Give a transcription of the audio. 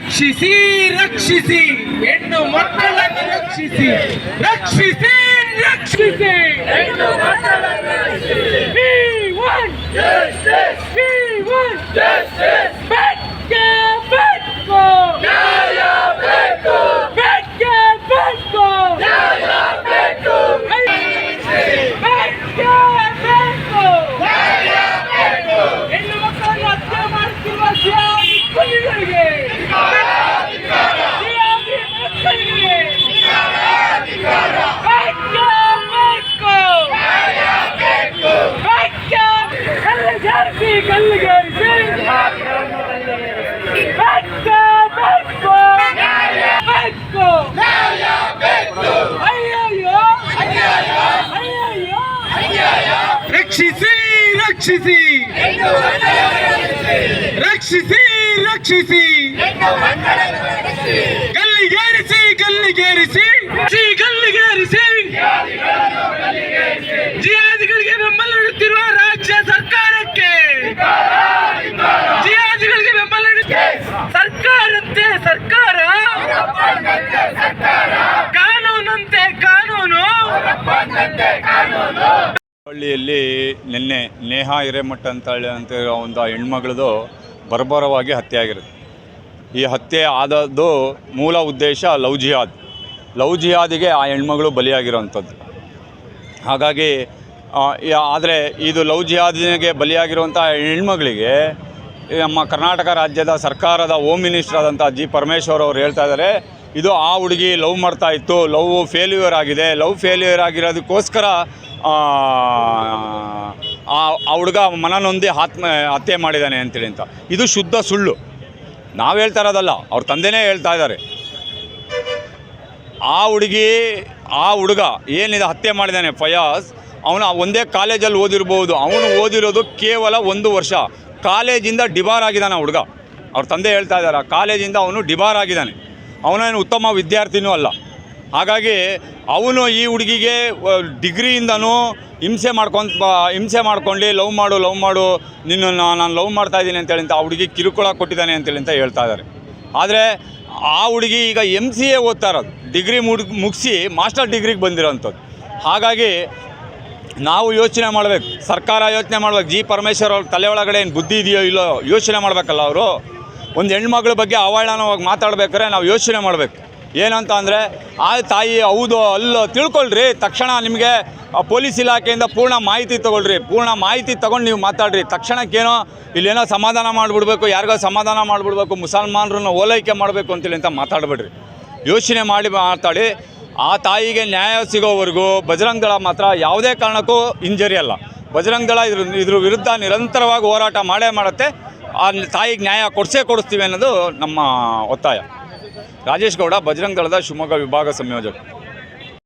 ರಕ್ಷಿಸಿ ರಕ್ಷಿಸಿ ಹೆಣ್ಣು ಮಕ್ಕಳನ್ನು ರಕ್ಷಿಸಿ. ರಕ್ಷಿಸಿ ರಕ್ಷಿಸಿ. ಹೆಣ್ಣು ಮಕ್ಕಳನ್ನು want घर से कल घर से बच्चो बच्चो बच्चो रक्षिसी रक्षिसी। रक्षिसी रक्षिसी। गल्ली गेरिसी गल्ली गेरिसी गल्ली गेरिसी जी ಹಳ್ಳಿಯಲ್ಲಿ ನಿನ್ನೆ ನೇಹಾ ಹಿರೇಮಠ ಅಂತ ಅಂತ ಒಂದು ಹೆಣ್ಮಗಳದು ಬರ್ಬರವಾಗಿ ಹತ್ಯೆ ಆಗಿರುತ್ತೆ ಈ ಹತ್ಯೆ ಆದದ್ದು ಮೂಲ ಉದ್ದೇಶ ಲವ್ ಜಿಹಾದ್. ಲವ್ ಜಿಹಾದಿಗೆ ಆ ಹೆಣ್ಮಗಳು ಬಲಿಯಾಗಿರುವಂಥದ್ದು ಹಾಗಾಗಿ ಆದರೆ ಇದು ಲವ್ ಜಿಹಾದಿಗೆ ಬಲಿಯಾಗಿರುವಂಥ ಹೆಣ್ಮಗಳಿಗೆ ನಮ್ಮ ಕರ್ನಾಟಕ ರಾಜ್ಯದ ಸರ್ಕಾರದ ಹೋಮ್ ಮಿನಿಸ್ಟರ್ ಆದಂಥ ಜಿ ಪರಮೇಶ್ವರ್ ಅವರು ಹೇಳ್ತಾ ಇದ್ದಾರೆ ಇದು ಆ ಹುಡುಗಿ ಲವ್ ಮಾಡ್ತಾ ಇತ್ತು. ಲವ್ ಫೇಲ್ಯೂರ್ ಆಗಿದೆ. ಲವ್ ಫೇಲ್ಯೂರ್ ಆಗಿರೋದಕ್ಕೋಸ್ಕರ, ಆ ಹುಡುಗ ಮನನೊಂದಿ ಆತ್ಮ, ಹತ್ಯೆ ಮಾಡಿದ್ದಾನೆ ಅಂತೇಳಿ ಅಂತ. ಇದು ಶುದ್ಧ ಸುಳ್ಳು. ನಾವು ಹೇಳ್ತಾ ಇರೋದಲ್ಲ, ಅವ್ರ ತಂದೆನೇ ಹೇಳ್ತಾ ಇದ್ದಾರೆ. ಆ ಹುಡುಗಿ, ಆ ಹುಡುಗ ಏನಿದೆ, ಹತ್ಯೆ ಮಾಡಿದ್ದಾನೆ ಫಯಾಜ್. ಅವನು ಒಂದೇ ಕಾಲೇಜಲ್ಲಿ ಓದಿರ್ಬೋದು. ಅವನು ಓದಿರೋದು ಕೇವಲ ಒಂದು ವರ್ಷ. ಕಾಲೇಜಿಂದ ಡಿಬಾರ್ ಆಗಿದ್ದಾನೆ ಆ ಹುಡುಗ. ಅವ್ರ ತಂದೆ ಹೇಳ್ತಾ ಇದ್ದಾರೆ ಕಾಲೇಜಿಂದ ಅವನು ಡಿಬಾರ್ ಆಗಿದ್ದಾನೆ. ಅವನೇನು ಉತ್ತಮ ವಿದ್ಯಾರ್ಥಿನೂ ಅಲ್ಲ. ಹಾಗಾಗಿ ಅವನು ಈ ಹುಡುಗಿಗೆ ಡಿಗ್ರಿಯಿಂದನೂ ಹಿಂಸೆ ಮಾಡ್ಕೊಂತ ಹಿಂಸೆ ಮಾಡ್ಕೊಂಡು, ಲವ್ ಮಾಡು ಲವ್ ಮಾಡು, ನಿನ್ನ ನಾನು ಲವ್ ಮಾಡ್ತಾ ಇದ್ದೀನಿ ಅಂತೇಳಿ ಅಂತ ಆ ಹುಡುಗಿ ಕಿರುಕುಳ ಕೊಟ್ಟಿದ್ದಾನೆ ಅಂತೇಳಿ ಅಂತ ಹೇಳ್ತಾ ಇದ್ದಾರೆ. ಆದರೆ ಆ ಹುಡುಗಿ ಈಗ ಎಂ ಸಿ ಎ ಓದ್ತಾ ಇರೋದು. ಡಿಗ್ರಿ ಮುಡ್, ಮುಗಿಸಿ ಮಾಸ್ಟರ್ ಡಿಗ್ರಿಗೆ ಬಂದಿರೋಂಥದ್ದು. ಹಾಗಾಗಿ ನಾವು ಯೋಚನೆ ಮಾಡಬೇಕು. ಸರ್ಕಾರ ಯೋಚನೆ ಮಾಡ್ಬೇಕು. ಜಿ ಪರಮೇಶ್ವರ್ ಅವ್ರ ತಲೆ ಒಳಗಡೆ ಏನು ಬುದ್ಧಿ ಇದೆಯೋ ಇಲ್ಲೋ ಯೋಚನೆ ಮಾಡಬೇಕಲ್ಲ ಅವರು. ಒಂದು ಹೆಣ್ಮಗಳ ಬಗ್ಗೆ ಅವಹೇಳನವಾಗಿ ಮಾತಾಡ್ಬೇಕಾದ್ರೆ ನಾವು ಯೋಚನೆ ಮಾಡಬೇಕು. ಏನಂತ ಅಂದರೆ, ಆ ತಾಯಿ ಹೌದು ಅಲ್ಲೋ ತಿಳ್ಕೊಳ್ರಿ. ತಕ್ಷಣ ನಿಮಗೆ ಪೊಲೀಸ್ ಇಲಾಖೆಯಿಂದ ಪೂರ್ಣ ಮಾಹಿತಿ ತೊಗೊಳ್ರಿ. ಪೂರ್ಣ ಮಾಹಿತಿ ತೊಗೊಂಡು ನೀವು ಮಾತಾಡ್ರಿ. ತಕ್ಷಣಕ್ಕೇನೋ ಇಲ್ಲೇನೋ ಸಮಾಧಾನ ಮಾಡಿಬಿಡ್ಬೇಕು, ಯಾರಿಗೋ ಸಮಾಧಾನ ಮಾಡಿಬಿಡ್ಬೇಕು, ಮುಸಲ್ಮಾನರನ್ನ ಓಲೈಕೆ ಮಾಡಬೇಕು ಅಂತೇಳಿ ಅಂತ ಮಾತಾಡಬೇಡ್ರಿ. ಯೋಚನೆ ಮಾಡಿ ಮಾತಾಡಿ. ಆ ತಾಯಿಗೆ ನ್ಯಾಯ ಸಿಗೋವರೆಗೂ ಬಜರಂಗ ದಳ ಮಾತ್ರ ಯಾವುದೇ ಕಾರಣಕ್ಕೂ ಇಂಜರಿ ಅಲ್ಲ. ಬಜರಂಗ ದಳ ಇದ್ರ ಇದ್ರ ವಿರುದ್ಧ ನಿರಂತರವಾಗಿ ಹೋರಾಟ ಮಾಡೇ ಮಾಡುತ್ತೆ. ಆ ತಾಯಿಗೆ ನ್ಯಾಯ ಕೊಡಿಸೇ ಕೊಡಿಸ್ತೀವಿ ಅನ್ನೋದು ನಮ್ಮ ಒತ್ತಾಯ. ರಾಜೇಶ್ ಗೌಡ ಬಜರಂಗ ದಳದ ಶಿವಮೊಗ್ಗ ವಿಭಾಗ ಸಂಯೋಜಕ.